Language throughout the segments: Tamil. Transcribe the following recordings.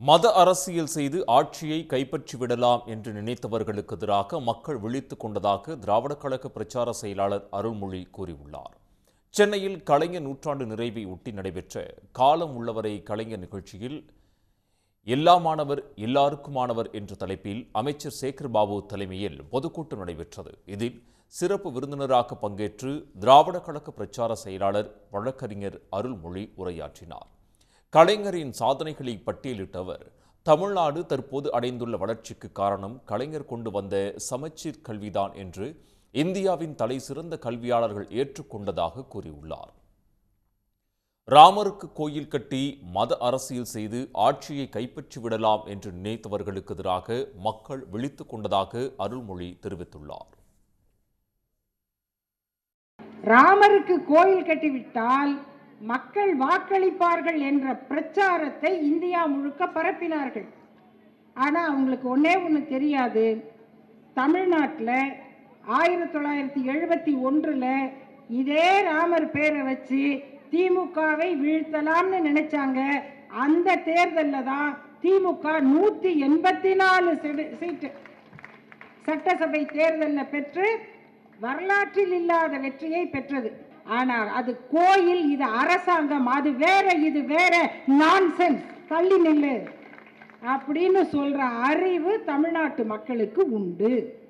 மத அரசியல் செய்து ஆட்சியை கைப்பற்றி விடலாம் என்று நினைத்தவர்களுக்கு எதிராக மக்கள் விழித்துக் கொண்டதாக திராவிட கழக பிரச்சார செயலாளர் அருள்மொழி கூறியுள்ளார். சென்னையில் கலைஞர் நூற்றாண்டு நிறைவை ஒட்டி நடைபெற்ற காலம் உள்ளவரை கலைஞர் நிகழ்ச்சியில் எல்லாமானவர் எல்லாருக்குமானவர் என்ற தலைப்பில் அமைச்சர் சேகர்பாபு தலைமையில் பொதுக்கூட்டம் நடைபெற்றது. இதில் சிறப்பு விருந்தினராக பங்கேற்று திராவிட கழக பிரச்சார செயலாளர் வழக்கறிஞர் அருள்மொழி உரையாற்றினார். கலைஞரின் சாதனைகளை பட்டியலிட்டவர். தமிழ்நாடு தற்போது அடைந்துள்ள வளர்ச்சிக்கு காரணம் கலைஞர் கொண்டு வந்த சமச்சீர் கல்விதான் என்று இந்தியாவின் தலை சிறந்த கல்வியாளர்கள் ஏற்றுக்கொண்டதாக கூறியுள்ளார். ராமருக்கு கோயில் கட்டி மத அரசியல் செய்து ஆட்சியை கைப்பற்றி விடலாம் என்று நினைத்தவர்களுக்கு எதிராக மக்கள் விழித்துக் கொண்டதாக அருள்மொழி தெரிவித்துள்ளார். ராமருக்கு கோயில் கட்டிவிட்டால் மக்கள் வாக்களிப்பார்கள் என்ற பிரச்சாரத்தை இந்தியா முழுக்க பரப்பினார்கள். ஆனால் அவங்களுக்கு ஒன்றே ஒன்று தெரியாது. தமிழ்நாட்டில் ஆயிரத்தி தொள்ளாயிரத்தி எழுபத்தி ஒன்றில் இதே ராமர் பேரை வச்சு திமுகவை வீழ்த்தலாம்னு நினைச்சாங்க. அந்த தேர்தலில் தான் திமுக நூற்றி எண்பத்தி நாலு சீட்டு சட்டசபை தேர்தலில் பெற்று வரலாற்றில் இல்லாத வெற்றியை பெற்றது. ஆனால் அது கோயில் இது அரசாங்கம் அது வேற இது வேற. நான்சென்ஸ் தள்ளி நில்லு. அப்படின்னு சொல்ற அறிவு தமிழ்நாட்டு மக்களுக்கு உண்டு.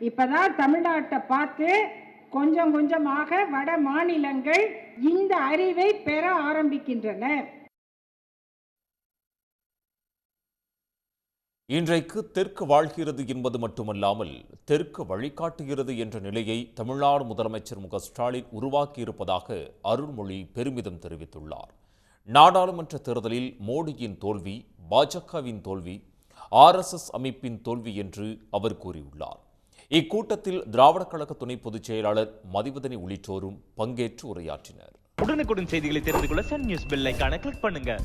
இப்பதான் தமிழ்நாட்டை பார்த்து கொஞ்சம் கொஞ்சமாக வட மாநிலங்கள் இந்த அறிவை பெற ஆரம்பிக்கின்றன. இன்றைக்கு தெற்கு வாழ்கிறது என்பது மட்டுமல்லாமல் தெற்கு வழிகாட்டுகிறது என்ற நிலையை தமிழ்நாடு முதலமைச்சர் மு ஸ்டாலின் உருவாக்கியிருப்பதாக அருள்மொழி பெருமிதம் தெரிவித்துள்ளார். நாடாளுமன்ற தேர்தலில் மோடியின் தோல்வி பாஜகவின் தோல்வி ஆர்எஸ்எஸ் அமைப்பின் தோல்வி என்று அவர் கூறியுள்ளார். இக்கூட்டத்தில் திராவிட கழக துணை பொதுச் செயலாளர் மதிவதனி உள்ளிட்டோரும் பங்கேற்று உரையாற்றினர். உடனுக்குடன் செய்திகளை தெரிந்து கொள்ள சன் நியூஸ் பெல் ஐகானை கிளிக் பண்ணுங்க.